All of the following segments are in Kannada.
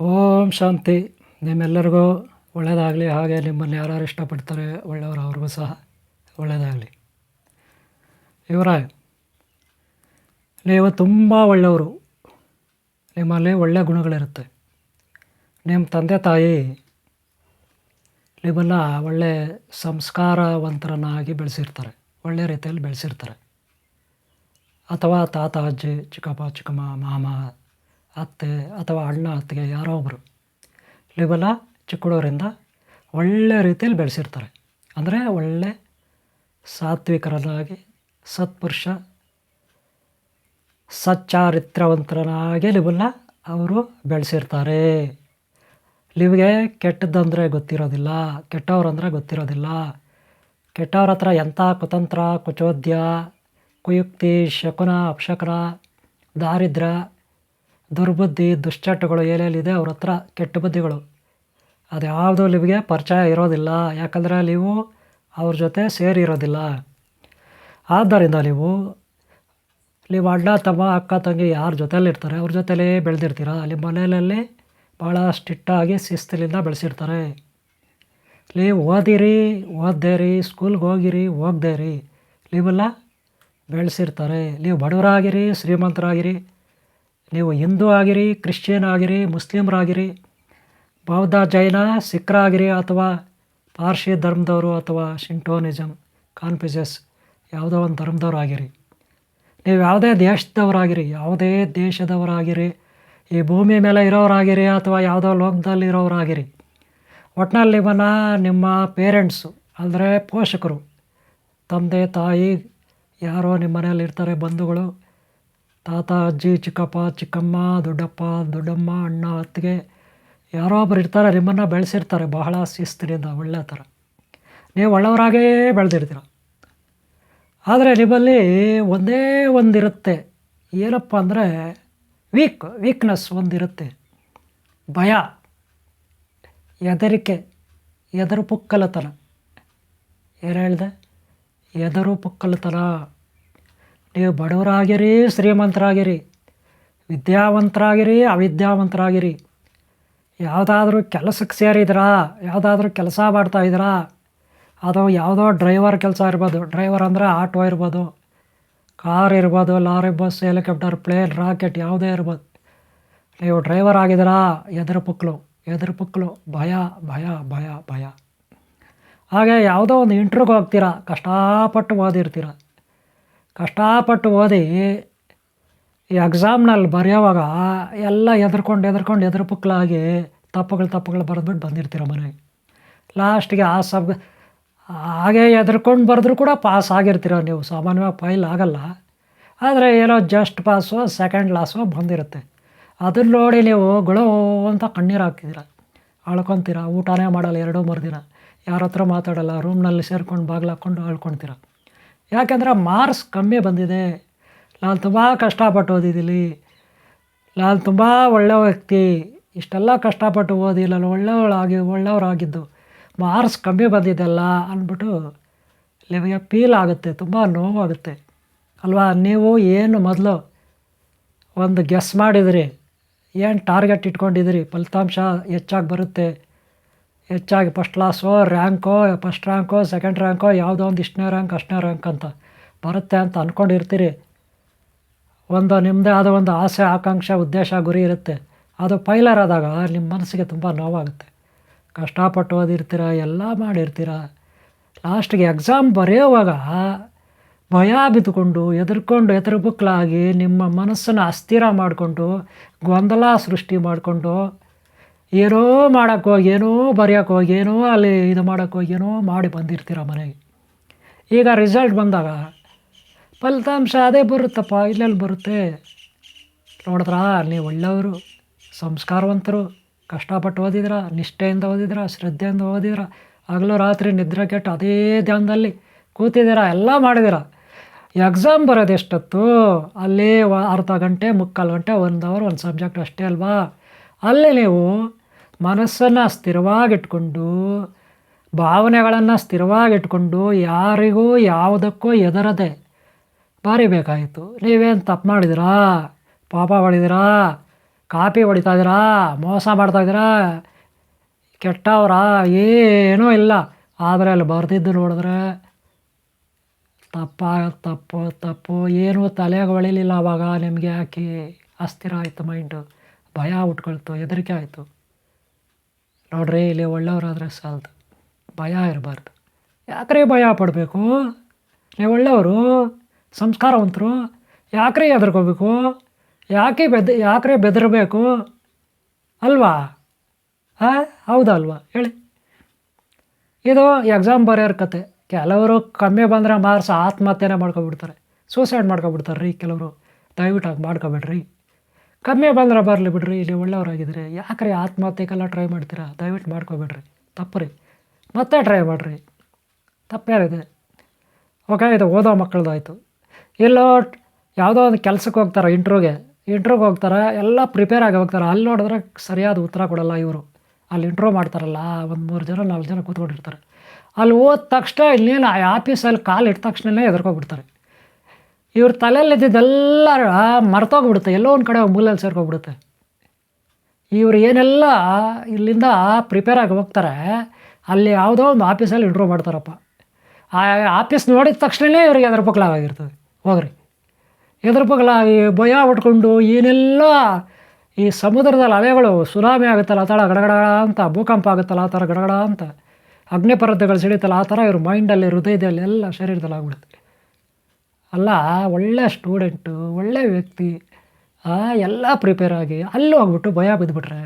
ಓಂ ಶಾಂತಿ. ನಿಮ್ಮೆಲ್ಲರಿಗೂ ಒಳ್ಳೆಯದಾಗಲಿ, ಹಾಗೆ ನಿಮ್ಮನ್ನು ಯಾರ್ಯಾರು ಇಷ್ಟಪಡ್ತಾರೆ, ಒಳ್ಳೆಯವರು ಅವ್ರಿಗೂ ಸಹ ಒಳ್ಳೆಯದಾಗಲಿ. ಇವರ ನೀವು ತುಂಬ ಒಳ್ಳೆಯವರು. ನಿಮ್ಮಲ್ಲಿ ಒಳ್ಳೆಯ ಗುಣಗಳಿರುತ್ತೆ. ನಿಮ್ಮ ತಂದೆ ತಾಯಿ ನಿಮ್ಮನ್ನು ಒಳ್ಳೆ ಸಂಸ್ಕಾರವಂತರನ್ನಾಗಿ ಬೆಳೆಸಿರ್ತಾರೆ ಒಳ್ಳೆಯ ರೀತಿಯಲ್ಲಿ ಬೆಳೆಸಿರ್ತಾರೆ. ಅಥವಾ ತಾತ, ಅಜ್ಜಿ, ಚಿಕ್ಕಪ್ಪ, ಚಿಕ್ಕಮ್ಮ, ಮಾಮ ಅತ್ತೆ ಅಥವಾ ಅಣ್ಣ ಅತ್ತಿಗೆ ಯಾರೋ ಒಬ್ಬರು ಲಿಬಲ ಚಿಕ್ಕ ಹುಡುಗರಿಂದ ಒಳ್ಳೆ ರೀತಿಯಲ್ಲಿ ಬೆಳೆಸಿರ್ತಾರೆ. ಅಂದರೆ ಒಳ್ಳೆ ಸಾತ್ವಿಕರನ್ನಾಗಿ, ಸತ್ಪುರುಷ ಸಚ್ಚಾರಿತ್ರವಂತರನಾಗಿ ನಿಮ್ಮನ್ನ ಅವರು ಬೆಳೆಸಿರ್ತಾರೆ. ನಿಮಗೆ ಕೆಟ್ಟದ್ದಂದರೆ ಗೊತ್ತಿರೋದಿಲ್ಲ, ಕೆಟ್ಟವ್ರಂದರೆ ಗೊತ್ತಿರೋದಿಲ್ಲ. ಕೆಟ್ಟವ್ರ ಹತ್ರ ಎಂಥ ಕುತಂತ್ರ, ಕುಚೋದ್ಯ, ಕುಯುಕ್ತಿ, ಶಕುನ, ಅಪಶಕನ ದಾರಿದ್ರ್ಯ ದುರ್ಬುದ್ಧಿ, ದುಶ್ಚಟಗಳು ಏನೇನಿದೆ ಅವ್ರ ಹತ್ರ ಕೆಟ್ಟ ಬುದ್ಧಿಗಳು. ಅದ್ಯಾವುದು ನಿಮಗೆ ಪರಿಚಯ ಇರೋದಿಲ್ಲ. ಯಾಕಂದರೆ ನೀವು ಅವ್ರ ಜೊತೆ ಸೇರಿರೋದಿಲ್ಲ. ಆದ್ದರಿಂದ ನೀವು ನೀವು ಅಣ್ಣ, ತಮ್ಮ, ಅಕ್ಕ, ತಂಗಿ ಯಾರ ಜೊತೆಲಿ ಇರ್ತಾರೆ, ಅವ್ರ ಜೊತೆಲೇ ಬೆಳೆದಿರ್ತೀರ? ನಿಮ್ಮ ಮನೆಯಲ್ಲಿ ಭಾಳ ಸ್ಟಿಟ್ಟಾಗಿ ಶಿಸ್ತಿನಿಂದ ಬೆಳೆಸಿರ್ತಾರೆ. ನೀವು ಓದಿರಿ ಓದ್ದೇರಿ ಸ್ಕೂಲ್ಗೆ ಹೋಗಿರಿ ಹೋಗ್ದೇರಿ ನೀವೆಲ್ಲ ಬೆಳೆಸಿರ್ತಾರೆ. ನೀವು ಬಡವರಾಗಿರಿ, ಶ್ರೀಮಂತರಾಗಿರಿ. ನೀವು ಹಿಂದೂ ಆಗಿರಿ, ಕ್ರಿಶ್ಚಿಯನ್ ಆಗಿರಿ, ಮುಸ್ಲಿಮ್ರಾಗಿರಿ, ಬೌದ್ಧ ಜೈನ ಸಿಖ್ರಾಗಿರಿ ಅಥವಾ ಪಾರ್ಸಿ ಧರ್ಮದವರು ಅಥವಾ ಶಿಂಟೋನಿಸಮ್ ಕಾನ್ಫ್ಯೂಸಸ್ ಯಾವುದೋ ಒಂದು ಧರ್ಮದವ್ರು ಆಗಿರಿ ನೀವು ಯಾವುದೇ ದೇಶದವರಾಗಿರಿ ಯಾವುದೇ ದೇಶದವರಾಗಿರಿ, ಈ ಭೂಮಿ ಮೇಲೆ ಇರೋರಾಗಿರಿ ಅಥವಾ ಯಾವುದೋ ಲೋಕದಲ್ಲಿ ಇರೋರಾಗಿರಿ ಒಟ್ಟಿನಲ್ಲಿ ಮನ ನಿಮ್ಮ ಪೇರೆಂಟ್ಸು, ಅಂದರೆ ಪೋಷಕರು, ತಂದೆ, ತಾಯಿ, ಯಾರೋ ನಿಮ್ಮ ಮನೆಯಲ್ಲಿರ್ತಾರೆ, ಬಂಧುಗಳು ತಾತ, ಅಜ್ಜಿ, ಚಿಕ್ಕಪ್ಪ, ಚಿಕ್ಕಮ್ಮ, ದೊಡ್ಡಪ್ಪ, ದೊಡ್ಡಮ್ಮ, ಅಣ್ಣ, ಅತ್ತಿಗೆ ಯಾರೋ ಒಬ್ರು ಇರ್ತಾರೆ, ನಿಮ್ಮನ್ನು ಬೆಳೆಸಿರ್ತಾರೆ, ಬಹಳ ಶಿಸ್ತಿನಿಂದ ಒಳ್ಳೆಯ ಥರ. ನೀವು ಒಳ್ಳೆಯವರಾಗೇ ಬೆಳೆದಿರ್ತೀರ. ಆದರೆ ನಿಮ್ಮಲ್ಲಿ ಒಂದೇ ಒಂದಿರುತ್ತೆ. ಏನಪ್ಪ ಅಂದರೆ ವೀಕ್ ವೀಕ್ನೆಸ್ ಒಂದಿರುತ್ತೆ. ಭಯ ಎದರಿಕೆ ಎದರು ಪುಕ್ಕಲತನ ಏನು ಹೇಳಿದೆ? ಎದರು ಪುಕ್ಕಲತನ ನೀವು ಬಡವರಾಗಿರಿ, ಶ್ರೀಮಂತರಾಗಿರಿ, ವಿದ್ಯಾವಂತರಾಗಿರಿ, ಅವಿದ್ಯಾವಂತರಾಗಿರಿ. ಯಾವುದಾದ್ರೂ ಕೆಲಸಕ್ಕೆ ಸೇರಿದ್ರಾ? ಯಾವುದಾದ್ರೂ ಕೆಲಸ ಮಾಡ್ತಾಯಿದ್ದೀರಾ ಅದು ಯಾವುದೋ ಡ್ರೈವರ್ ಕೆಲಸ ಇರ್ಬೋದು. ಡ್ರೈವರ್ ಅಂದರೆ ಆಟೋ ಇರ್ಬೋದು, ಕಾರ್ ಇರ್ಬೋದು, lorry, bus, helicopter, plane, rocket ಯಾವುದೇ ಇರ್ಬೋದು. ನೀವು ಡ್ರೈವರ್ ಆಗಿದ್ದೀರಾ? ಎದುರು ಪುಕ್ಲು ಎದುರು ಪುಕ್ಲು ಭಯ ಭಯ ಭಯ ಭಯ. ಹಾಗೆ ಯಾವುದೋ ಒಂದು ಇಂಟ್ರ್ಯೂಗೆ ಹೋಗ್ತೀರಾ, ಕಷ್ಟಪಟ್ಟು ಓದಿರ್ತೀರ. ಕಷ್ಟಪಟ್ಟು ಓದಿ ಈ ಎಕ್ಸಾಮ್ನಲ್ಲಿ ಬರೆಯೋವಾಗ ಎಲ್ಲ ಎದ್ರುಕೊಂಡು ಎದ್ರುಕೊಂಡು ಎದುರು ಪುಕ್ಲಾಗಿ ತಪ್ಪುಗಳು ತಪ್ಪುಗಳು ಬರೆದ್ಬಿಟ್ಟು ಬಂದಿರ್ತೀರ ಮನೆಗೆ. ಲಾಸ್ಟಿಗೆ ಆ ಸಬ್ ಹಾಗೆ ಎದ್ರುಕೊಂಡು ಬರೆದ್ರೂ ಕೂಡ ಪಾಸ್ ಆಗಿರ್ತೀರ ನೀವು. ಸಾಮಾನ್ಯವಾಗಿ ಫೈಲ್ ಆಗಲ್ಲ. ಆದರೆ ಏನೋ ಜಸ್ಟ್ ಪಾಸು ಸೆಕೆಂಡ್ ಲಾಸು ಬಂದಿರುತ್ತೆ. ಅದನ್ನ ನೋಡಿ ನೀವು ಗುಳು ಅಂತ ಕಣ್ಣೀರು ಹಾಕ್ತಿದ್ದೀರ. ಅಳ್ಕೊತೀರ, ಊಟನೇ ಮಾಡಲ್ಲ, ಎರಡೂ ಮೂರು ದಿನ ಯಾರ ಹತ್ರ ಮಾತಾಡಲ್ಲ ರೂಮ್ನಲ್ಲಿ ಸೇರ್ಕೊಂಡು ಹಾಕ್ಕೊಂಡು ಅಳ್ಕೊಳ್ತೀರ ಯಾಕೆಂದರೆ ಮಾರ್ಕ್ಸ್ ಕಮ್ಮಿ ಬಂದಿದೆ. ನಾನು ತುಂಬ ಕಷ್ಟಪಟ್ಟು ಓದಿದ್ದೀನಿ ನಾನು ತುಂಬ ಒಳ್ಳೆಯ ವ್ಯಕ್ತಿ. ಇಷ್ಟೆಲ್ಲ ಕಷ್ಟಪಟ್ಟು ಓದಿ ನಾನು ಒಳ್ಳೆಯವಳಾಗಿ ಒಳ್ಳೆಯವರಾಗಿದ್ದು ಮಾರ್ಕ್ಸ್ ಕಮ್ಮಿ ಬಂದಿದ್ದಲ್ಲ ಅಂದ್ಬಿಟ್ಟು ನಿಮಗೆ ಫೀಲ್ ಆಗುತ್ತೆ. ತುಂಬ ನೋವಾಗುತ್ತೆ. ಅಲ್ವಾ? ನೀವು ಏನು ಮೊದಲು ಒಂದು ಗೆಸ್ ಮಾಡಿದಿರಿ. ಏನು ಟಾರ್ಗೆಟ್ ಇಟ್ಕೊಂಡಿದ್ದೀರಿ ಫಲಿತಾಂಶ ಹೆಚ್ಚಾಗಿ ಬರುತ್ತೆ. ಹೆಚ್ಚಾಗಿ ಫಸ್ಟ್ ಕ್ಲಾಸೋ ರ್ಯಾಂಕೋ ಫಸ್ಟ್ ರ್ಯಾಂಕೋ ಸೆಕೆಂಡ್ ರ್ಯಾಂಕೋ ಯಾವುದೋ ಒಂದು ಇಷ್ಟನೇ ರ್ಯಾಂಕ್ ಅಷ್ಟನೇ ರ್ಯಾಂಕ್ ಅಂತ ಬರುತ್ತೆ ಅಂತ ಅಂದ್ಕೊಂಡಿರ್ತೀರಿ ಒಂದು ನಿಮ್ಮದೇ ಆದ ಒಂದು ಆಸೆ ಆಕಾಂಕ್ಷೆ ಉದ್ದೇಶ ಗುರಿ ಇರುತ್ತೆ ಅದು ಫೈಲರ್ ಆದಾಗ ನಿಮ್ಮ ಮನಸ್ಸಿಗೆ ತುಂಬ ನೋವಾಗುತ್ತೆ ಕಷ್ಟಪಟ್ಟು ಓದಿರ್ತೀರ ಎಲ್ಲ ಮಾಡಿರ್ತೀರ ಲಾಸ್ಟಿಗೆ ಎಕ್ಸಾಮ್ ಬರೆಯುವಾಗ ಭಯ ಬಿದ್ದುಕೊಂಡು ಎದುರ್ಕೊಂಡು ಎದುರುಬುಕ್ಲಾಗಿ ನಿಮ್ಮ ಮನಸ್ಸನ್ನು ಅಸ್ಥಿರ ಮಾಡಿಕೊಂಡು ಗೊಂದಲ ಸೃಷ್ಟಿ ಮಾಡಿಕೊಂಡು ಏನೋ ಮಾಡೋಕ್ಕೆ ಹೋಗಿ, ಏನೋ ಬರೆಯೋಕ್ಕೆ ಏನೋ ಅಲ್ಲಿ ಇದು ಮಾಡೋಕ್ಕೆ ಹೋಗಿ, ಏನೋ ಮಾಡಿ ಬಂದಿರ್ತೀರ ಮನೆಗೆ. ಈಗ ರಿಸಲ್ಟ್ ಬಂದಾಗ ಫಲಿತಾಂಶ ಅದೇ ಬರುತ್ತಪ್ಪ, ಇಲ್ಲೆಲ್ಲಿ ಬರುತ್ತೆ? ನೋಡಿದ್ರಾ ನೀವು ಒಳ್ಳೆಯವರು, ಸಂಸ್ಕಾರವಂತರು, ಕಷ್ಟಪಟ್ಟು ಓದಿದ್ರ, ನಿಷ್ಠೆಯಿಂದ ಓದಿದ್ರ, ಶ್ರದ್ಧೆಯಿಂದ ಓದಿದ್ರ, ಹಗಲು ರಾತ್ರಿ ನಿದ್ರೆ ಕೆಟ್ಟು ಅದೇ ಧ್ಯಾನದಲ್ಲಿ ಕೂತಿದ್ದೀರ, ಎಲ್ಲ ಮಾಡಿದಿರ ಎಕ್ಸಾಮ್ ಬರೋದು ಎಷ್ಟೊತ್ತು? ಅಲ್ಲಿ ಅರ್ಧ ಗಂಟೆ, ಮುಕ್ಕಾಲು ಗಂಟೆ, ಒಂದು ಅವರ್ ಒಂದು ಸಬ್ಜೆಕ್ಟ್ ಅಷ್ಟೇ ಅಲ್ವಾ? ಅಲ್ಲಿ ನೀವು ಮನಸ್ಸನ್ನು ಸ್ಥಿರವಾಗಿಟ್ಕೊಂಡು, ಭಾವನೆಗಳನ್ನು ಸ್ಥಿರವಾಗಿಟ್ಕೊಂಡು ಯಾರಿಗೂ ಯಾವುದಕ್ಕೂ ಎದರದೆ ಬಾರಿಬೇಕಾಯಿತು. ನೀವೇನು ತಪ್ಪು ಮಾಡಿದಿರಾ? ಪಾಪ ಹೊಡಿದಿರಾ ಕಾಪಿ ಹೊಡಿತಾ ಇದ್ದೀರಾ ಮೋಸ ಮಾಡ್ತಾ ಇದ್ದೀರಾ ಕೆಟ್ಟವ್ರ? ಏನೂ ಇಲ್ಲ. ಆದರೆ ಅಲ್ಲಿ ಬರೆದಿದ್ದು ನೋಡಿದ್ರೆ ತಪ್ಪ, ತಪ್ಪು ತಪ್ಪು. ಏನೂ ತಲೆಗೆ ಹೊಳಿಲಿಲ್ಲ ಅವಾಗ ನಿಮಗೆ ಯಾಕೆ ಅಸ್ಥಿರ ಆಯಿತು ಮೈಂಡು ಭಯ ಉಟ್ಕೊಳ್ತು, ಹೆದರಿಕೆ ಆಯಿತು. ನೋಡ್ರಿ, ಇಲ್ಲಿ ಒಳ್ಳೆಯವರಾದರೆ ಸಾಲದು. ಭಯ ಇರಬಾರ್ದು. ಯಾಕ್ರಿ ಭಯ ಪಡಬೇಕು? ನೀವು ಒಳ್ಳೆಯವರು ಸಂಸ್ಕಾರವಂತರು, ಯಾಕ್ರಿ ಹೆದರ್ಕೋಬೇಕು? ಯಾಕೆ ಬೆದ, ಯಾಕ್ರೆ ಬೆದರಬೇಕು? ಅಲ್ವಾ? ಹಾಂ, ಹೌದಲ್ವಾ? ಹೇಳಿ. ಇದು ಎಕ್ಸಾಮ್ ಬರೆಯೋರ ಕತೆ. ಕೆಲವರು ಕಮ್ಮಿ ಬಂದರೆ ಮಾರ್ಕ್ಸ್ ಆತ್ಮಹತ್ಯೆನೇ ಮಾಡ್ಕೊಬಿಡ್ತಾರೆ. ಸೂಸೈಡ್ ಮಾಡ್ಕೊಬಿಡ್ತಾರೆ ರೀ ಕೆಲವರು. ದಯವಿಟ್ಟು ಹಾಗೆ ಮಾಡ್ಕೊಬೇಡ್ರಿ. ಕಮ್ಮಿ ಬಂದ್ರೆ ಬರಲಿ ಬಿಡ್ರಿ, ಇಲ್ಲಿ ಒಳ್ಳೆಯವರಾಗಿದ್ದರೆ. ಯಾಕ್ರಿ ಆತ್ಮಹತ್ಯೆಗೆಲ್ಲ ಟ್ರೈ ಮಾಡ್ತೀರಾ? ದಯವಿಟ್ಟು ಮಾಡ್ಕೊಬೇಡ್ರಿ. ತಪ್ಪ್ರಿ ಮತ್ತೆ ಟ್ರೈ ಮಾಡಿರಿ. ತಪ್ಪೇನಿದೆ. ಓಕೆ ಇದು ಓದೋ ಮಕ್ಕಳದಾಯಿತು. ಎಲ್ಲೋ ಯಾವುದೋ ಒಂದು ಕೆಲಸಕ್ಕೆ ಹೋಗ್ತಾರೆ ಇಂಟ್ರ್ಯೂಗೆ ಇಂಟ್ರ್ಯೂಗೆ ಹೋಗ್ತಾರೆ, ಎಲ್ಲ ಪ್ರಿಪೇರ್ ಆಗಿ ಹೋಗ್ತಾರೆ. ಅಲ್ಲಿ ನೋಡಿದ್ರೆ ಸರಿಯಾದ ಉತ್ತರ ಕೊಡಲ್ಲ ಇವರು. ಅಲ್ಲಿ ಇಂಟ್ರ್ಯೂ ಮಾಡ್ತಾರಲ್ಲ, ಒಂದು ಮೂರು ಜನ, ನಾಲ್ಕು ಜನ ಕೂತ್ಕೊಂಡಿರ್ತಾರೆ. ಅಲ್ಲಿ ಹೋದ ತಕ್ಷಣ ಇನ್ನೇನು ಆ ಆಫೀಸಲ್ಲಿ ಕಾಲು ಇಟ್ಟ ತಕ್ಷಣನೇ ಎದುರ್ಕೊಬಿಡ್ತಾರೆ ಇವ್ರ ತಲೆಯಲ್ಲಿದ್ದೆಲ್ಲ ಮರ್ತೋಗ್ಬಿಡುತ್ತೆ. ಎಲ್ಲೋ ಒಂದು ಕಡೆ ಮೂಲೆಯಲ್ಲಿ ಸೇರ್ಕೊಬಿಡುತ್ತೆ ಇವರು ಏನೆಲ್ಲ ಇಲ್ಲಿಂದ ಪ್ರಿಪೇರ್ ಆಗಿ ಹೋಗ್ತಾರೆ, ಅಲ್ಲಿ ಯಾವುದೋ ಒಂದು ಆಫೀಸಲ್ಲಿ ಇಂಟ್ರೋ ಮಾಡ್ತಾರಪ್ಪ. ಆ ಆಫೀಸ್ ನೋಡಿದ ತಕ್ಷಣವೇ ಇವ್ರಿಗೆ ಎದ್ರ ಪಕ್ಕಲಾಗಿರ್ತದೆ ಹೋಗ್ರಿ. ಎದ್ರ ಪಕ್ಕಲಾಗಿ ಭಯ ಉಟ್ಕೊಂಡು ಏನೆಲ್ಲ ಈ ಸಮುದ್ರದಲ್ಲಿ ಅಲೆಗಳು ಸುನಾಮಿ ಆಗುತ್ತಲ್ಲ, ಆ ಥರ ಗಡಗಡ ಅಂತ, ಭೂಕಂಪ ಆಗುತ್ತಲ್ಲ, ಆ ಥರ ಗಡಗಡ ಅಂತ, ಅಗ್ನಿಪರ್ವತಗಳು ಸಿಡಿತಲ್ಲ, ಆ ಥರ ಇವ್ರ ಮೈಂಡಲ್ಲಿ ಹೃದಯದಲ್ಲಿ ಎಲ್ಲ ಶರೀರದಲ್ಲಿ ಆಗ್ಬಿಡುತ್ತೆ. ಅಲ್ಲ, ಒಳ್ಳೆ ಸ್ಟೂಡೆಂಟು, ಒಳ್ಳೆ ವ್ಯಕ್ತಿ ಎಲ್ಲ ಪ್ರಿಪೇರ್ ಆಗಿ ಅಲ್ಲಿ ಹೋಗ್ಬಿಟ್ಟು ಭಯ ಬಿದ್ದುಬಿಟ್ರೆ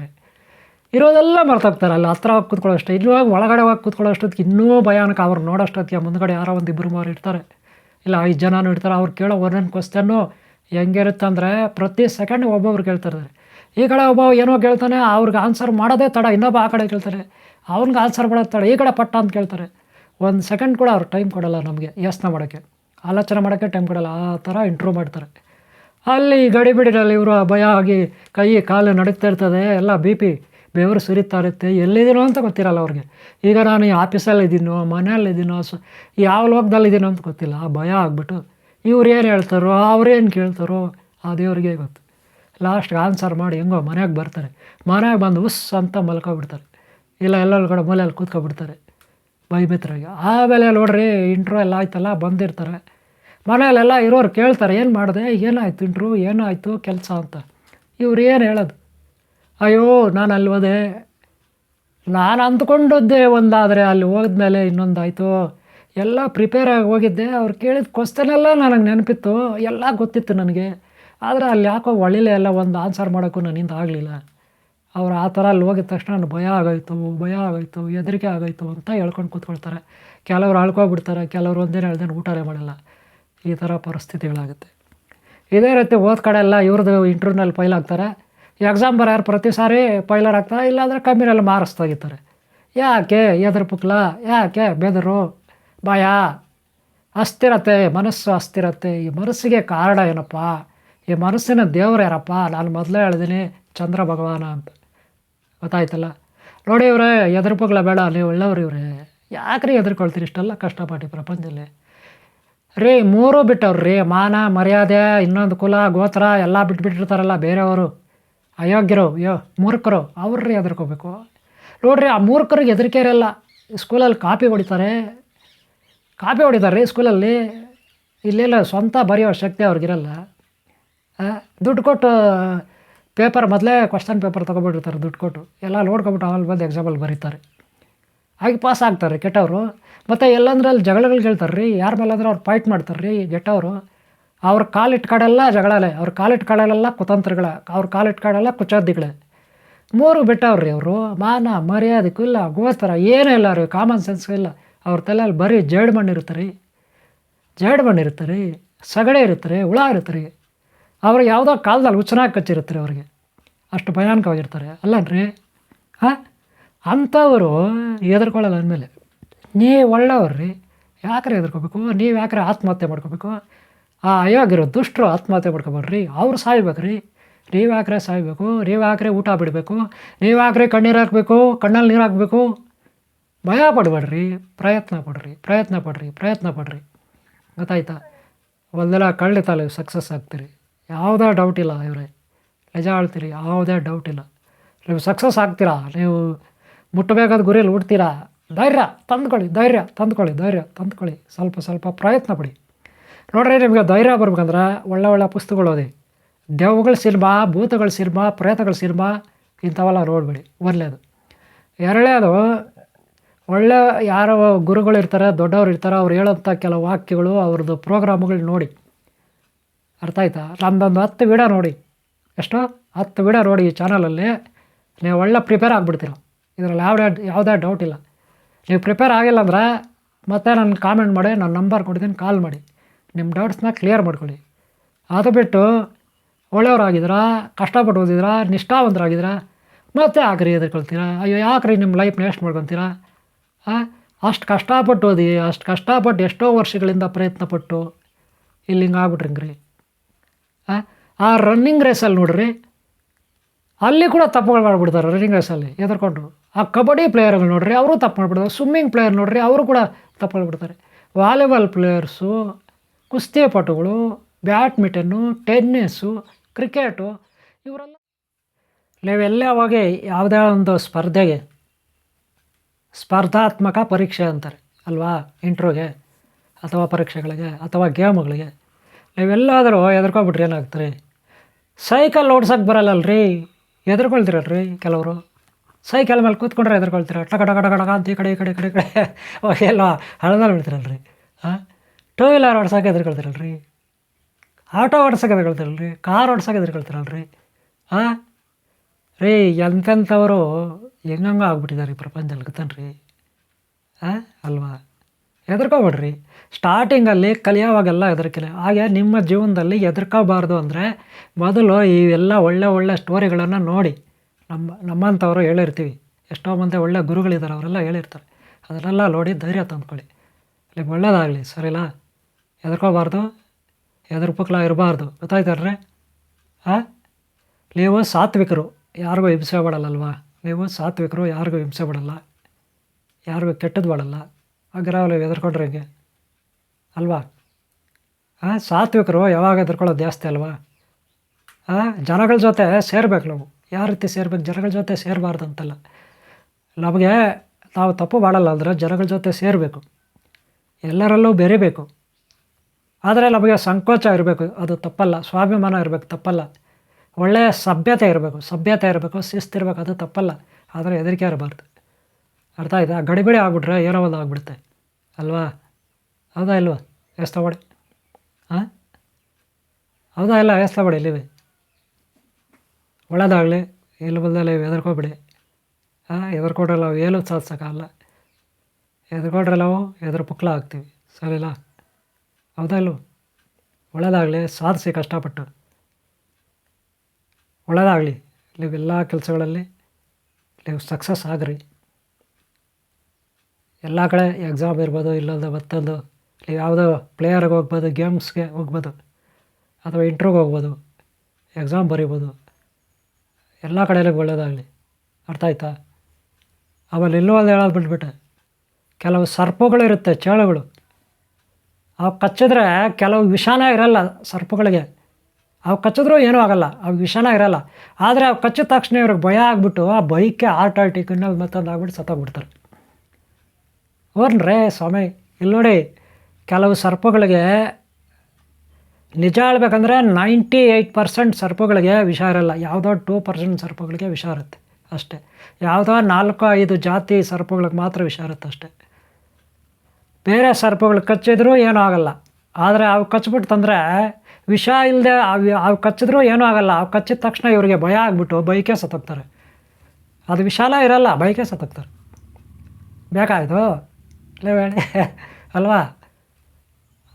ಇರೋದೆಲ್ಲ ಮರ್ತೋಗ್ತಾರೆ ಅಲ್ಲಿ ಹತ್ರ ಹೋಗಿ ಕೂತ್ಕೊಳ್ಳೋಷ್ಟೇ ಇನ್ನೂ ಹೋಗಿ ಒಳಗಡೆ ಹೋಗಿ ಕೂತ್ಕೊಳ್ಳೋಷ್ಟೊತ್ತಿಗೆ ಇನ್ನೂ ಭಯಾನಕ ಅವ್ರು ನೋಡೋಷ್ಟೊತ್ತಿಗೆ ಮುಂದ್ಗಡೆ ಯಾರೋ ಒಂದು ಇಬ್ಬರು ಮಾರು ಇರ್ತಾರೆ. ಇಲ್ಲ, ಐದು ಜನನೂ ಇರ್ತಾರೆ, ಅವ್ರು ಕೇಳೋ ಒಂದೊಂದು ಕ್ವಶನ್ನು ಹೆಂಗಿರುತ್ತೆ ಅಂದರೆ ಪ್ರತಿ ಸೆಕೆಂಡ್ ಒಬ್ಬೊಬ್ರು ಕೇಳ್ತಾರೆ. ಈ ಕಡೆ ಒಬ್ಬ ಏನೋ ಕೇಳ್ತಾನೆ, ಅವ್ರಿಗೆ ಆನ್ಸರ್ ಮಾಡೋದೇ ತಡ, ಇನ್ನೊಬ್ಬ ಆ ಕಡೆ ಕೇಳ್ತಾರೆ ಅವ್ನಿಗೆ ಆನ್ಸರ್ ಮಾಡೋದು ತಡ, ಈ ಕಡೆ ಪಟ್ಟ ಅಂತ ಕೇಳ್ತಾರೆ. ಒಂದು ಸೆಕೆಂಡ್ ಕೂಡ ಅವ್ರು ಟೈಮ್ ಕೊಡೋಲ್ಲ ನಮಗೆ, ಯೋಚನೆ ಮಾಡೋಕ್ಕೆ. ಆಲೋಚನೆ ಮಾಡೋಕ್ಕೆ ಟೈಮ್ ಕೊಡಲ್ಲ, ಆ ಥರ ಇಂಟ್ರೂ ಮಾಡ್ತಾರೆ. ಅಲ್ಲಿ ಗಡಿಬಿಡಿನಲ್ಲಿ ಇವರು ಭಯ ಆಗಿ ಕೈ, ಕಾಲು ನಡುಗ್ತಾ ಇರ್ತದೆ, ಎಲ್ಲ ಬಿ ಪಿ ಬೆವರು ಸುರಿತಾ ಇರುತ್ತೆ, ಎಲ್ಲಿದ್ದೀನೋ ಅಂತ ಗೊತ್ತಿರಲ್ಲ ಅವ್ರಿಗೆ. ಈಗ ನಾನು ಈ ಆಫೀಸಲ್ಲಿದ್ದೀನೋ ಮನೆಯಲ್ಲಿದ್ದೀನೋ ಸ, ಯಾವ ಲೋಕದಲ್ಲಿದ್ದೀನೋ ಅಂತ ಗೊತ್ತಿಲ್ಲ, ಆ ಭಯ ಆಗ್ಬಿಟ್ಟು ಇವ್ರು ಏನು ಹೇಳ್ತಾರೋ ಅವ್ರೇನು ಕೇಳ್ತಾರೋ, ಆ ದೇವ್ರಿಗೆ ಗೊತ್ತು. ಲಾಸ್ಟ್ಗೆ ಆನ್ಸರ್ ಮಾಡಿ ಹೆಂಗೋ ಮನೆಗೆ ಬರ್ತಾರೆ. ಮನೆಗೆ ಬಂದು ಉಸ್ ಅಂತ ಮಲ್ಕೊಬಿಡ್ತಾರೆ. ಇಲ್ಲ ಎಲ್ಲರ ಕಡೆ ಮೂಲೆಯಲ್ಲಿ ಕೂತ್ಕೊಬಿಡ್ತಾರೆ. ಬೈಬಿತ್ರಾಗೆ ಆಮೇಲೆ ನೋಡ್ರಿ ಇಂಟ್ರೂ ಎಲ್ಲ ಆಯ್ತಲ್ಲ, ಬಂದಿರ್ತಾರೆ. ಮನೆಯಲ್ಲೆಲ್ಲ ಇರೋರು ಕೇಳ್ತಾರೆ, ಏನು ಮಾಡಿದೆ? ಏನಾಯ್ತು ಇಂಟ್ರೂ ಏನಾಯಿತು ಕೆಲಸ ಅಂತ. ಇವ್ರು ಏನು ಹೇಳೋದು? ಅಯ್ಯೋ, ನಾನು ಅಲ್ಲಿ ಹೋದೆ. ನಾನು ಅಂದ್ಕೊಂಡದ್ದೇ ಒಂದಾದರೆ ಅಲ್ಲಿ ಹೋದ್ಮೇಲೆ ಇನ್ನೊಂದಾಯಿತು. ಎಲ್ಲ ಪ್ರಿಪೇರ್ ಆಗಿ ಹೋಗಿದ್ದೆ. ಅವ್ರು ಕೇಳಿದ ಕ್ವಶನೆಲ್ಲ ನನಗೆ ನೆನಪಿತ್ತು. ಎಲ್ಲ ಗೊತ್ತಿತ್ತು ನನಗೆ. ಆದರೆ ಅಲ್ಲಿ ಯಾಕೋ ಒಳ್ಳೆಯ ಎಲ್ಲ ಒಂದು ಆನ್ಸರ್ ಮಾಡೋಕ್ಕೂ ನನ್ನಿಂದ ಆಗಲಿಲ್ಲ. ಅವ್ರು ಆ ಥರ ಅಲ್ಲಿ ಹೋಗಿದ ತಕ್ಷಣ ನನಗೆ ಭಯ ಆಗೋಯ್ತು ಭಯ ಆಗೋಯ್ತು ಹೆದರಿಕೆ ಆಗೋಯ್ತು ಅಂತ ಹೇಳ್ಕೊಂಡು ಕೂತ್ಕೊಳ್ತಾರೆ. ಕೆಲವ್ರು ಅಳ್ಕೊಬಿಡ್ತಾರೆ ಕೆಲವ್ರು ಒಂದೇನು ಹೇಳ್ದೇನು ಊಟನೇ ಮಾಡಲ್ಲ. ಈ ಥರ ಪರಿಸ್ಥಿತಿಗಳಾಗುತ್ತೆ. ಇದೇ ರೀತಿ ಓದ್ ಕಡೆ ಎಲ್ಲ ಇವ್ರದ್ದು ಇಂಟರ್ವ್ಯೂನಲ್ಲಿ ಫೈಲ್ ಆಗ್ತಾರೆ. ಎಕ್ಸಾಮ್ ಬರೋರು ಪ್ರತಿ ಸಾರಿ ಫೈಲರ್ ಆಗ್ತಾರೆ, ಇಲ್ಲಾಂದರೆ ಕಮ್ಮಿನಲ್ಲಿ ಮಾರ್ಕ್ಸ್ ತೆಗಿತಾರೆ. ಯಾಕೆ ಎದ್ರ ಪುಕ್ಲ ಯಾಕೆ ಬೆದರು? ಭಯ? ಅಸ್ಥಿರತೆ, ಮನಸ್ಸು ಅಸ್ಥಿರತೆ, ಈ ಮನಸ್ಸಿಗೆ ಕಾರಣ ಏನಪ್ಪ? ಈ ಮನಸ್ಸಿನ ದೇವ್ರು ಯಾರಪ್ಪ? ನಾನು ಮೊದಲೇ ಹೇಳಿದ್ದೀನಿ ಚಂದ್ರ ಭಗವಾನ ಅಂತ. ಗೊತ್ತಾಯ್ತಲ್ಲ? ನೋಡಿ ಇವ್ರೆ ಎದುರುಪಗಳ ಬೇಡ, ನೀವು ಒಳ್ಳೆಯವ್ರು ಇವ್ರೆ. ಯಾಕ್ರಿ ಎದುರ್ಕೊಳ್ತೀರಿ ಇಷ್ಟೆಲ್ಲ ಕಷ್ಟಪಟ್ಟು ಪ್ರಪಂಚದಲ್ಲಿ? ರೀ, ಮೂರು ಬಿಟ್ಟವ್ರು ರೀ, ಮಾನ, ಮರ್ಯಾದೆ, ಇನ್ನೊಂದು ಕುಲ, ಗೋತ್ರ, ಎಲ್ಲ ಬಿಟ್ಬಿಟ್ಟಿರ್ತಾರಲ್ಲ ಬೇರೆಯವರು. ಅಯೋಗ್ಯರು ಯೋ ಮೂರ್ಖರು ಅವ್ರಿ ಎದುರ್ಕೋಬೇಕು. ನೋಡ್ರಿ, ಆ ಮೂರ್ಖರಿಗೆ ಹೆದರಿಕೆ ಇರಲ್ಲ. ಸ್ಕೂಲಲ್ಲಿ ಕಾಪಿ ಹೊಡಿತಾರೆ. ಕಾಪಿ ಹೊಡಿತಾರೆ ರೀ ಸ್ಕೂಲಲ್ಲಿ. ಇಲ್ಲೆಲ್ಲ ಸ್ವಂತ ಬರೆಯೋ ಶಕ್ತಿ ಅವ್ರಿಗಿರಲ್ಲ. ದುಡ್ಡು ಕೊಟ್ಟು ಪೇಪರ್ ಮೊದಲೇ ಕ್ವಶನ್ ಪೇಪರ್ ತೊಗೊಬಿಟ್ಟಿರ್ತಾರೆ, ದುಡ್ಡು ಕೊಟ್ಟು. ಎಲ್ಲ ನೋಡ್ಕೊಬಿಟ್ಟು ಆಮೇಲೆ ಬಂದು ಎಕ್ಸಾಮಲ್ಲಿ ಬರೀತಾರೆ. ಹಾಗೆ ಪಾಸ್ ಆಗ್ತಾರೆ ಕೆಟ್ಟವರು. ಮತ್ತು ಎಲ್ಲಂದ್ರೆ ಅಲ್ಲಿ ಜಗಳಗಳು ಕೇಳ್ತಾರೆ ರೀ, ಯಾರ ಮೇಲಾದ್ರೆ ಅವ್ರು ಫೈಟ್ ಮಾಡ್ತಾರೆ ರೀ ಕೆಟ್ಟವರು. ಅವ್ರ ಕಾಲಿಟ್ಟು ಕಡೆಲ್ಲ ಜಗಳಲೆ, ಅವ್ರ ಕಾಲಿಟ್ಟು ಕಡೆಲೆಲ್ಲ ಕುತಂತ್ರಗಳ, ಅವ್ರ ಕಾಲಿಟ್ಟು ಕಡೆಲ್ಲ ಕುಚೋದಿಗಳೇ ಮೂರು ಬಿಟ್ಟವ್ರಿ ಅವರು. ಮಾನ ಮರ್ಯಾದಕ್ಕೂ ಇಲ್ಲ ಗೋಸ್ತರ ಏನೂ ಇಲ್ಲ ರೀ ಕಾಮನ್ ಸೆನ್ಸ್ ಇಲ್ಲ. ಅವ್ರ ತಲೆಯಲ್ಲಿ ಬರೀ ಜೇಡು ಮಣ್ಣು ಇರುತ್ತೆ ರೀ ಜೇಡು ಮಣ್ಣು ಇರುತ್ತೆ ರೀ ಸಗಡೆ ಇರುತ್ತೆ ರೀ ಹುಳ ಇರುತ್ತೆ ರೀ ಅವ್ರು ಯಾವುದೋ ಕಾಲದಲ್ಲಿ ಹುಚ್ಚನಾಗಿ ಕಚ್ಚಿರುತ್ತೆ ರೀ ಅವ್ರಿಗೆ. ಅಷ್ಟು ಭಯಾನಕವಾಗಿರ್ತಾರೆ. ಅಲ್ಲನ್ರಿ? ಹಾಂ? ಅಂಥವರು ಹೆದರ್ಕೊಳ್ಳಲ್ಲ ಅಂದಮೇಲೆ. ನೀವು ಒಳ್ಳೆಯವ್ರು ರೀ ಯಾಕ್ರೆ ಹೆದರ್ಕೋಬೇಕು? ನೀವು ಯಾಕ್ರೆ ಆತ್ಮಹತ್ಯೆ ಮಾಡ್ಕೋಬೇಕು? ಆ ಅಯೋಗ್ಯರು ದುಷ್ಟರು ಆತ್ಮಹತ್ಯೆ ಮಾಡ್ಕೊಬೇಡ್ರಿ. ಅವ್ರು ಸಾಯ್ಬೇಕು ರೀ ನೀವು ಯಾಕ್ರೆ ಸಾಯ್ಬೇಕು? ನೀವು ಯಾಕ್ರೆ ಊಟ ಬಿಡಬೇಕು? ನೀವು ಯಾಕ್ರೆ ಕಣ್ಣೀರು ಹಾಕಬೇಕು? ಕಣ್ಣಲ್ಲಿ ನೀರು ಹಾಕಬೇಕು? ಭಯ ಪಡಬೇಡ್ರಿ. ಪ್ರಯತ್ನ ಪಡ್ರಿ. ಪ್ರಯತ್ನ ಪಡ್ರಿ. ಪ್ರಯತ್ನ ಪಡ್ರಿ. ಗೊತ್ತಾಯ್ತಾ? ಒಂದೆಲ್ಲ ಖಂಡಿತ ಸಕ್ಸಸ್ ಆಗ್ತೀರಿ. ಯಾವುದೇ ಡೌಟ್ ಇಲ್ಲ ಇವರೇ. ನಿಜ ಹೇಳ್ತೀರಿ ಯಾವುದೇ ಡೌಟ್ ಇಲ್ಲ. ನೀವು ಸಕ್ಸಸ್ ಆಗ್ತೀರಾ? ನೀವು ಮುಟ್ಟಬೇಕಾದ ಗುರಿಯಲ್ಲಿ ಹುಡ್ತೀರಾ ಧೈರ್ಯ, ತಂದ್ಕೊಳ್ಳಿ ಧೈರ್ಯ ತಂದ್ಕೊಳ್ಳಿ ಧೈರ್ಯ, ತಂದ್ಕೊಳ್ಳಿ. ಸ್ವಲ್ಪ ಸ್ವಲ್ಪ ಪ್ರಯತ್ನ ಪಡಿ. ನೋಡ್ರಿ, ನಿಮಗೆ ಧೈರ್ಯ ಬರ್ಬೇಕಂದ್ರೆ ಒಳ್ಳೆ ಒಳ್ಳೆ ಪುಸ್ತಕಗಳು ಓದಿ. ದೇವಗಳ ಸಿನಿಮಾ, ಭೂತಗಳ ಸಿನಿಮಾ, ಪ್ರೇತಗಳ ಸಿನಿಮಾ, ಇಂಥವೆಲ್ಲ ನೋಡಬೇಡಿ. ಒಳ್ಳೆಯದು ಎರಡನೇದು, ಒಳ್ಳೆ ಯಾರೋ ಗುರುಗಳು ಇರ್ತಾರೆ ದೊಡ್ಡವ್ರು ಇರ್ತಾರೆ, ಅವ್ರು ಹೇಳೋಂಥ ಕೆಲವು ವಾಕ್ಯಗಳು, ಅವ್ರದ್ದು ಪ್ರೋಗ್ರಾಮ್ಗಳು ನೋಡಿ. ಅರ್ಥ ಆಯ್ತಾ? ನಮ್ಮದೊಂದು ಹತ್ತು ವಿಡಿಯೋ ನೋಡಿ. ಎಷ್ಟು? ಹತ್ತು ವಿಡಿಯೋ ನೋಡಿ ಈ ಚಾನಲಲ್ಲಿ. ನೀವು ಒಳ್ಳೆ ಪ್ರಿಪೇರ್ ಆಗಿಬಿಡ್ತೀರ. ಇದರಲ್ಲಿ ಯಾವುದೇ ಯಾವುದೇ ಡೌಟ್ ಇಲ್ಲ. ನೀವು ಪ್ರಿಪೇರ್ ಆಗಿಲ್ಲ ಅಂದ್ರೆ ಮತ್ತೆ ನನ್ನ ಕಾಮೆಂಟ್ ಮಾಡಿ ನನ್ನ ನಂಬರ್ ಕೊಡ್ತೀನಿ ಕಾಲ್ ಮಾಡಿ. ನಿಮ್ಮ ಡೌಟ್ಸ್ನ ಕ್ಲಿಯರ್ ಮಾಡ್ಕೊಳ್ಳಿ. ಅದು ಬಿಟ್ಟು ಒಳ್ಳೆಯವರಾಗಿದ್ದೀರಾ? ಕಷ್ಟಪಟ್ಟು ಓದಿದ್ರಾ ನಿಷ್ಠಾವಂತರಾಗಿದ್ದೀರಾ? ಮತ್ತೆ ಯಾಕ್ರಿ ಎದುರ್ಕೊಳ್ತೀರಾ ಅಯ್ಯೋ, ಯಾಕ್ರಿ ನಿಮ್ಮ ಲೈಫ್ ವೇಸ್ಟ್ ಮಾಡ್ಕೊತೀರಾ? ಅಷ್ಟು ಕಷ್ಟಪಟ್ಟು ಓದಿ, ಅಷ್ಟು ಕಷ್ಟಪಟ್ಟು ಎಷ್ಟೋ ವರ್ಷಗಳಿಂದ ಪ್ರಯತ್ನಪಟ್ಟು ಇಲ್ಲಿ ಹಿಂಗೆ ಆಗ್ಬಿಟ್ರಿಂಗ್ರಿ. ಹಾಂ ಆ ರನ್ನಿಂಗ್ ರೇಸಲ್ಲಿ ನೋಡ್ರಿ, ಅಲ್ಲಿ ಕೂಡ ತಪ್ಪುಗಳು ಮಾಡಿಬಿಡ್ತಾರೆ ರನ್ನಿಂಗ್ ರೇಸಲ್ಲಿ ಎದುರ್ಕೊಂಡ್ರು ಆ ಕಬಡ್ಡಿ ಪ್ಲೇಯರ್ಗಳು ನೋಡ್ರಿ, ಅವರು ತಪ್ಪು ಮಾಡಿಬಿಡ್ತಾರೆ. ಸ್ವಿಮ್ಮಿಂಗ್ ಪ್ಲೇಯರ್ ನೋಡ್ರಿ, ಅವರು ಕೂಡ ತಪ್ಪು ಮಾಡಿಬಿಡ್ತಾರೆ. ವಾಲಿಬಾಲ್ ಪ್ಲೇಯರ್ಸು ಕುಸ್ತಿಪಟುಗಳು ಬ್ಯಾಡ್ಮಿಂಟನ್ನು ಟೆನ್ನಿಸ್ಸು ಕ್ರಿಕೆಟು ಇವರೆಲ್ಲ ನೀವೆಲ್ಲ ಅವಾಗೆ ಯಾವುದೇ ಒಂದು ಸ್ಪರ್ಧೆಗೆ ಸ್ಪರ್ಧಾತ್ಮಕ ಪರೀಕ್ಷೆ ಅಂತಾರೆ, ಅಲ್ವಾ? ಇಂಟ್ರೋಗೆ ಅಥವಾ ಪರೀಕ್ಷೆಗಳಿಗೆ, ಅಥವಾ ಗೇಮ್ಗಳಿಗೆ ನೀವೆಲ್ಲಾದರೂ ಎದ್ರಕೊಬಿಟ್ರೆ ಏನಾಗ್ತಾರೆ? ಸೈಕಲ್ ಓಡ್ಸೋಕೆ ಬರಲ್ಲಲ್ರಿ? ಎದ್ರಕೊಳ್ತೀರಲ್ರಿ ಕೆಲವರು? ಸೈಕಲ್ ಮೇಲೆ ಕೂತ್ಕೊಂಡ್ರೆ ಎದ್ರಕೊಳ್ತೀರ? ಟಕ ಟಕ ಟಕ ಟಕ ಅಂತ ಈ ಕಡೆ ಈ ಕಡೆ ಈ ಕಡೆ ಈ ಕಡೆ. ಎಲ್ಲ ಹಳದಲ್ಲಿ ಬಿಡ್ತೀರಲ್ರಿ ಹಾಂ ಟೂ ವೀಲರ್ ಓಡ್ಸೋಕೆ ಎದ್ರಕೊಳ್ತೀರಲ್ರಿ? ಆಟೋ ಓಡ್ಸೋಕೆ ಎದ್ರಕೊಳ್ತೀರಲ್ರಿ? ಕಾರ್ ಓಡ್ಸೋಕೆ ರೀ ಹಾಂ ರೀ, ಎಂತೆಂಥವರು ಹೆಂಗಂಗೆ ಆಗ್ಬಿಟ್ಟಿದ್ದಾರೆ ಪ್ರಪಂಚದಲ್ಲಿ, ಗೊತ್ತನ್ರಿ? ಹಾಂ ಅಲ್ವಾ? ಹೆದರ್ಕೋಬೇಡ್ರಿ ಸ್ಟಾರ್ಟಿಂಗಲ್ಲಿ ಕಲಿಯೋವಾಗೆಲ್ಲ ಹೆದರ್ಕಿಲ್ಲ ಹಾಗೆ ನಿಮ್ಮ ಜೀವನದಲ್ಲಿ ಹೆದರ್ಕೋಬಾರ್ದು ಅಂದರೆ ಮೊದಲು ಇವೆಲ್ಲ ಒಳ್ಳೆ ಒಳ್ಳೆ ಸ್ಟೋರಿಗಳನ್ನು ನೋಡಿ. ನಮ್ಮ ನಮ್ಮಂಥವರು ಹೇಳಿರ್ತೀವಿ. ಎಷ್ಟೋ ಮಂದಿ ಒಳ್ಳೆ ಗುರುಗಳಿದ್ದಾರೆ ಅವರೆಲ್ಲ ಹೇಳಿರ್ತಾರೆ. ಅದನ್ನೆಲ್ಲ ನೋಡಿ ಧೈರ್ಯ ತಂದ್ಕೊಳ್ಳಿ. ನಿಮ್ಗೆ ಒಳ್ಳೇದಾಗಲಿ ಸರಿಲ್ಲ ಹೆದರ್ಕೋಬಾರ್ದು, ಹೆದರ್ಪಕ್ಲ ಇರಬಾರ್ದು. ಗೊತ್ತಾಯ್ತಾರ್ರೆ? ಹಾಂ ನೀವು ಸಾತ್ವಿಕರು, ಯಾರಿಗೂ ಹಿಂಸೆ ಬಿಡಲ್ಲಲ್ವಾ ನೀವು ಸಾತ್ವಿಕರು, ಯಾರಿಗೂ ಹಿಂಸೆ ಬಿಡಲ್ಲ ಯಾರಿಗೂ ಕೆಟ್ಟದ್ದು ಮಾಡಲ್ಲ. ಹಾಗಿರಾವಲ್ಲ ಹೆದರ್ಕೊಂಡ್ರೆ ಹೆಂಗೆ? ಅಲ್ವಾ? ಹಾಂ ಸಾತ್ವಿಕರು ಯಾವಾಗ ಹೆದರ್ಕೊಳ್ಳೋದು ಜಾಸ್ತಿ ಅಲ್ವಾ? ಹಾಂ ಜನಗಳ ಜೊತೆ ಸೇರ್ಬೇಕು ನಾವು. ಯಾವ ರೀತಿ ಸೇರ್ಬೇಕು? ಜನಗಳ ಜೊತೆ ಸೇರಬಾರ್ದು ಅಂತಲ್ಲ. ನಮಗೆ ನಾವು ತಪ್ಪು ಮಾಡಲ್ಲ ಅಂದರೆ ಜನಗಳ ಜೊತೆ ಸೇರಬೇಕು. ಎಲ್ಲರಲ್ಲೂ ಬೆರಿಬೇಕು. ಆದರೆ ನಮಗೆ ಸಂಕೋಚ ಇರಬೇಕು. ಅದು ತಪ್ಪಲ್ಲ. ಸ್ವಾಭಿಮಾನ ಇರಬೇಕು, ತಪ್ಪಲ್ಲ. ಒಳ್ಳೆಯ ಸಭ್ಯತೆ ಇರಬೇಕು. ಸಭ್ಯತೆ ಇರಬೇಕು ಶಿಸ್ತಿರ್ಬೇಕು ಅದು ತಪ್ಪಲ್ಲ. ಆದರೆ ಹೆದರಿಕೆ ಇರಬಾರ್ದು. ಅರ್ಥ ಆಯ್ತಾ? ಗಡಿಬಿಡಿ ಆಗ್ಬಿಟ್ರೆ ಏನೋ ಒಂದು ಆಗ್ಬಿಡುತ್ತೆ. ಅಲ್ವಾ? ಹೌದಾ ಇಲ್ವಾ? ವ್ಯವಸ್ಥೆ ತಗೊಳ್ಳಿ ಹಾಂ ಹೌದಾ ಇಲ್ಲ ವ್ಯವಸ್ಥೆ ತಗೊಳ್ಳಿ ಇಲ್ಲಿ ಒಳ್ಳೇದಾಗಲಿ ಇಲ್ಲಿ ಬಂದಲ್ಲಿ ಹೆದರ್ಕೋಬಿಡಿ ಹಾಂ ಹೆದರ್ಕೊಂಡ್ರೆ ನಾವು ಏನೂ ಸಾಧಿಸೋಕ್ಕಾಗಲ್ಲ. ಹೆದರ್ಕೊಂಡ್ರೆ ನಾವು ಎದುರು ಪುಕ್ಲ ಆಗ್ತೀವಿ. ಸರಿಲ್ಲ ಹೌದಾ ಇಲ್ವ? ಒಳ್ಳೇದಾಗಲಿ, ಸಾಧಿಸಿ ಕಷ್ಟಪಟ್ಟು. ಒಳಗಾಗಲಿ ನೀವು ಎಲ್ಲ ಕೆಲಸಗಳಲ್ಲಿ ನೀವು ಸಕ್ಸಸ್ ಆಗ್ರಿ. ಎಲ್ಲ ಕಡೆ ಎಕ್ಸಾಮ್ ಇರ್ಬೋದು, ಇಲ್ಲದ ಮತ್ತೊಂದು ಯಾವುದೋ ಪ್ಲೇಯರ್ಗೆ ಹೋಗ್ಬೋದು ಗೇಮ್ಸ್ಗೆ ಹೋಗ್ಬೋದು, ಅಥವಾ ಇಂಟ್ರೂಗೆ ಹೋಗ್ಬೋದು ಎಕ್ಸಾಮ್ ಬರಿಬೋದು, ಎಲ್ಲ ಕಡೆಯಲ್ಲಿ ಒಳ್ಳೆಯದಾಗಲಿ ಅರ್ಥ ಆಯ್ತಾ? ಆಮೇಲೆ ಇಲ್ಲೂ ಹೇಳೋದು ಬಿಟ್ಬಿಟ್ಟೆ. ಕೆಲವು ಸರ್ಪಗಳಿರುತ್ತೆ ಚೇಳುಗಳು. ಅವು ಕಚ್ಚಿದ್ರೆ ಕೆಲವು ವಿಷಾನ ಇರಲ್ಲ ಸರ್ಪಗಳಿಗೆ. ಅವು ಕಚ್ಚಿದ್ರೂ ಏನೂ ಆಗಲ್ಲ, ಅವು ವಿಷಾನ ಇರಲ್ಲ. ಆದರೆ ಅವು ಕಚ್ಚಿದ ತಕ್ಷಣ ಇವ್ರಿಗೆ ಭಯ ಆಗಿಬಿಟ್ಟು, ಆ ಭಯಕ್ಕೆ ಆರ್ಟ್ ಅಟ್ಯಾಕ್ ಇನ್ನೊಂದು ಮತ್ತೊಂದು ಆಗ್ಬಿಟ್ಟು ಸತ್ತೋಗ್ಬಿಡ್ತಾರೆ. ಓರ್ನ್ರೇ ಸ್ವಾಮಿ ಇಲ್ಲಿ ನೋಡಿ ಕೆಲವು ಸರ್ಪಗಳಿಗೆ ನಿಜ ಹೇಳ್ಬೇಕಂದ್ರೆ ನೈಂಟಿ ಏಯ್ಟ್ ಪರ್ಸೆಂಟ್ ಸರ್ಪಗಳಿಗೆ ವಿಷ ಇರಲ್ಲ ಯಾವುದೋ ಟೂ ಪರ್ಸೆಂಟ್ ಸರ್ಪಗಳಿಗೆ ವಿಷ ಇರುತ್ತೆ ಅಷ್ಟೇ. ಯಾವುದೋ ನಾಲ್ಕು ಐದು ಜಾತಿ ಸರ್ಪಗಳಿಗೆ ಮಾತ್ರ ವಿಷ ಇರುತ್ತೆ ಅಷ್ಟೇ. ಬೇರೆ ಸರ್ಪಗಳು ಕಚ್ಚಿದ್ರೂ ಏನೂ ಆಗಲ್ಲ. ಆದರೆ ಅವು ಕಚ್ಬಿಡ್ತಂದ್ರೆ ವಿಷ ಇಲ್ಲದೆ ಅವು ಅವು ಕಚ್ಚಿದ್ರೂ ಏನೂ ಆಗಲ್ಲ. ಅವು ಕಚ್ಚಿದ ತಕ್ಷಣ ಇವರಿಗೆ ಭಯ ಆಗ್ಬಿಟ್ಟು ಬೈಕೆ ಸತ್ತೋಗ್ತಾರೆ. ಅದು ವಿಶಾಲ ಇರಲ್ಲ, ಬೈಕೆ ಸತ್ತೋಗ್ತಾರೆ. ಬೇಕಾಯಿತು ಅಲ್ವಾ?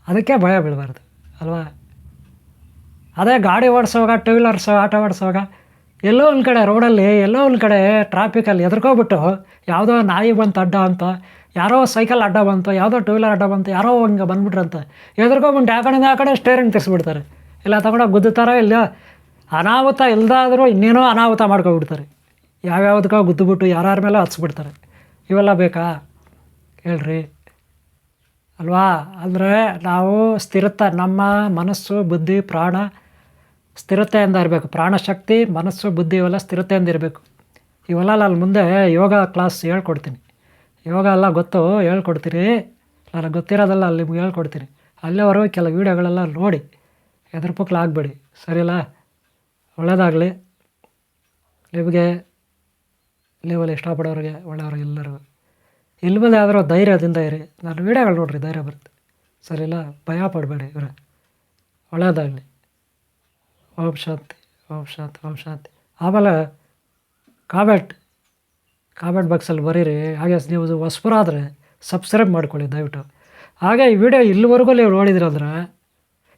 ಅದಕ್ಕೆ ಭಯ ಬೀಳಬಾರ್ದು, ಅಲ್ವಾ? ಅದೇ ಗಾಡಿ ಓಡಿಸೋವಾಗ ಟೂ ವೀಲರ್ಸ್ ಆಟೋ ಓಡಿಸುವಾಗ, ಎಲ್ಲೋ ಒಂದು ಕಡೆ ರೋಡಲ್ಲಿ ಎಲ್ಲೋ ಒಂದು ಕಡೆ ಟ್ರಾಫಿಕಲ್ಲಿ ಎದ್ರಕೋಬಿಟ್ಟು ಯಾವುದೋ ನಾಯಿ ಬಂತು, ಅಡ್ಡ ಅಂತ, ಯಾರೋ ಸೈಕಲ್ ಅಡ್ಡ ಬಂತು, ಯಾವುದೋ ಟೂ ವೀಲರ್ ಅಡ್ಡ ಬಂತು, ಯಾರೋ ಹಿಂಗೆ ಬಂದ್ಬಿಟ್ರಂತ, ಎದ್ರಕೋಬಿಟ್ಟು ಆ ಕಡೆಯಿಂದ ಆ ಕಡೆ ಸ್ಟೇರಿಂಗ್ ತಿರ್ಸ್ಬಿಡ್ತಾರೆ. ಇಲ್ಲ, ತಗೊಂಡೋಗಿ ಗುದ್ದುತ್ತಾರೋ ಇಲ್ಲ, ಅನಾಹುತ ಇಲ್ಲದಾದರೂ ಇನ್ನೇನೋ ಅನಾಹುತ ಮಾಡ್ಕೊಬಿಡ್ತಾರೆ. ಯಾವ್ಯಾವ್ದಕ್ಕೋ ಗುದ್ದುಬಿಟ್ಟು ಯಾರ್ಯಾರ ಮೇಲೆ ಹಚ್ಬಿಡ್ತಾರೆ ಇವೆಲ್ಲ ಬೇಕಾ? ಹೇಳ್ರಿ. ಅಲ್ವಾ? ಅಂದರೆ ನಾವು ಸ್ಥಿರತೆ, ನಮ್ಮ ಮನಸ್ಸು, ಬುದ್ಧಿ, ಪ್ರಾಣ ಸ್ಥಿರತೆಯಿಂದ ಇರಬೇಕು. ಪ್ರಾಣಶಕ್ತಿ, ಮನಸ್ಸು, ಬುದ್ಧಿ ಇವೆಲ್ಲ ಸ್ಥಿರತೆಯಿಂದ ಇರಬೇಕು. ಇವೆಲ್ಲ ನಾನು ಮುಂದೆ ಯೋಗ ಕ್ಲಾಸ್ ಹೇಳ್ಕೊಡ್ತೀನಿ. ಯೋಗ ಎಲ್ಲ ಗೊತ್ತು? ಹೇಳ್ಕೊಡ್ತೀನಿ ನನಗೆ ಗೊತ್ತಿರೋದಲ್ಲ ಅಲ್ಲಿ ನಿಮ್ಗೆ ಹೇಳ್ಕೊಡ್ತೀನಿ. ಅಲ್ಲಿವರೆಗೂ ಕೆಲವು ವೀಡಿಯೋಗಳೆಲ್ಲ ನೋಡಿ. ಎದ್ರ ಪಕ್ಕಲು ಆಗಬೇಡಿ ಸರಿಯಲ್ಲ? ಒಳ್ಳೆಯದಾಗಲಿ ನಿಮಗೆ, ನೀವಲ್ಲಿ ಇಷ್ಟಪಡೋರಿಗೆ ಒಳ್ಳೆಯವ್ರಿಗೆ ಎಲ್ಲರಿಗೂ. ಇಲ್ಲಿ ಆದರೂ ಧೈರ್ಯದಿಂದ ಇರಿ. ನಾನು ವೀಡಿಯೋಗಳು ನೋಡ್ರಿ, ಧೈರ್ಯ ಬರುತ್ತೆ. ಸರಿಲ್ಲ ಭಯ ಪಡಬೇಡಿ ಇವರೇ. ಒಳ್ಳೆಯದಾಗಲಿ ಓಂ ಶಾಂತಿ ಓಂ ಶಾಂತಿ ಓಂ ಶಾಂತಿ. ಆಮೇಲೆ ಕಾಮೆಂಟ್ ಕಾಮೆಂಟ್ ಬಾಕ್ಸಲ್ಲಿ ಬರೀರಿ. ಹಾಗೆ ನೀವು ಆದರೆ ಸಬ್ಸ್ಕ್ರೈಬ್ ಮಾಡ್ಕೊಳ್ಳಿ ದಯವಿಟ್ಟು. ಹಾಗೆ ಈ ವಿಡಿಯೋ ಇಲ್ಲಿವರೆಗೂ ನೀವು ನೋಡಿದ್ರಂದ್ರೆ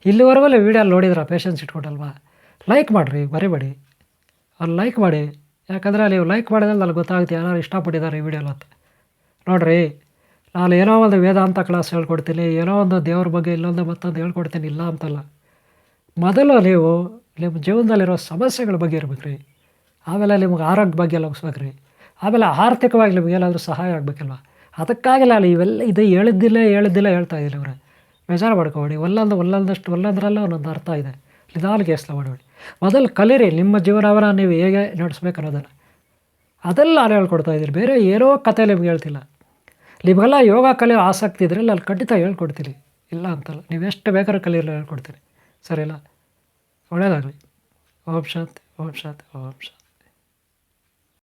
ಇಲ್ಲಿವರೆಗೂ ನೀವು ವೀಡಿಯೋ ನೋಡಿದ್ರ ಪೇಷನ್ಸ್ ಇಟ್ಕೊಟ್ಟಲ್ವಾ? ಲೈಕ್ ಮಾಡಿರಿ, ಬರಿಬೇಡಿ. ಅಲ್ಲಿ ಲೈಕ್ ಮಾಡಿ. ಯಾಕಂದರೆ ನೀವು ಲೈಕ್ ಮಾಡಿದ್ರೆ ನನಗೆ ಗೊತ್ತಾಗುತ್ತೆ ಯಾರು ಇಷ್ಟಪಟ್ಟಿದ್ದಾರೆ ಈ ವಿಡಿಯೋಲ್ಲ ಅಂತ. ನೋಡಿರಿ, ನಾನು ಏನೋ ಒಂದು ವೇದಾಂತ ಕ್ಲಾಸ್ ಹೇಳ್ಕೊಡ್ತೀನಿ, ಏನೋ ಒಂದು ದೇವ್ರ ಬಗ್ಗೆ ಇಲ್ಲೊಂದು ಮತ್ತೊಂದು ಹೇಳ್ಕೊಡ್ತೀನಿ, ಇಲ್ಲ ಅಂತಲ್ಲ. ಮೊದಲು ನೀವು ನಿಮ್ಮ ಜೀವನದಲ್ಲಿರೋ ಸಮಸ್ಯೆಗಳ ಬಗ್ಗೆ ಇರ್ಬೇಕು ರೀ ಆಮೇಲೆ ನಿಮ್ಗೆ ಆರೋಗ್ಯ ಬಗ್ಗೆ ಎಲ್ಲ ಮುಗಿಸ್ಬೇಕು ರೀ ಆಮೇಲೆ ಆರ್ಥಿಕವಾಗಿ ನಿಮ್ಗೆ ಏನಾದರೂ ಸಹಾಯ ಆಗಬೇಕಲ್ವ? ಅದಕ್ಕಾಗಿಲ್ಲ ಅಲ್ಲಿ ಇವೆಲ್ಲ ಇದು ಹೇಳಿದ್ದಿಲ್ಲ ಹೇಳಿದ್ದಿಲ್ಲ ಹೇಳ್ತಾ ಇದ್ದೀನಿ ಅವ್ರೆ. ಬೇಜಾರು ಮಾಡ್ಕೊಬೇಡಿ. ಒಲ್ಲೊಂದು ಒಲ್ಲೊಂದಷ್ಟು ಒಲ್ಲೊಂದರಲ್ಲೇ ಒಂದೊಂದು ಅರ್ಥ ಇದೆ. ನಿಧಾನಕ್ಕೆ ಎಸ್ಲ ಮಾಡಬೇಡಿ. ಮೊದಲು ಕಲಿರಿ, ನಿಮ್ಮ ಜೀವನವನ್ನು ನೀವು ಹೇಗೆ ನಡೆಸ್ಬೇಕು ಅನ್ನೋದನ್ನು. ಅದೆಲ್ಲ ನಾನು ಹೇಳ್ಕೊಡ್ತಾ ಇದ್ದೀನಿ ಬೇರೆ ಏನೋ ಕತೆ ನಿಮ್ಗೆ ಹೇಳ್ತಿಲ್ಲ. ನಿಮಗೆಲ್ಲ ಯೋಗ ಕಲಿಯೋ ಆಸಕ್ತಿ ಇದ್ದರೆ ಅಲ್ಲಿ ಖಂಡಿತ ಹೇಳ್ಕೊಡ್ತೀನಿ. ಇಲ್ಲ ಅಂತಲ್ಲ. ನೀವು ಎಷ್ಟು ಬೇಕಾದ್ರೂ ಕಲಿಯಲ್ಲ ಹೇಳ್ಕೊಡ್ತೀನಿ. ಸರಿಲ್ಲ ಒಳ್ಳೇದಾಗಲಿ. ಓಂ ಶಾಂತಿ ಓಂ ಶಾಂತಿ ಓಂ ಶಾಂತಿ.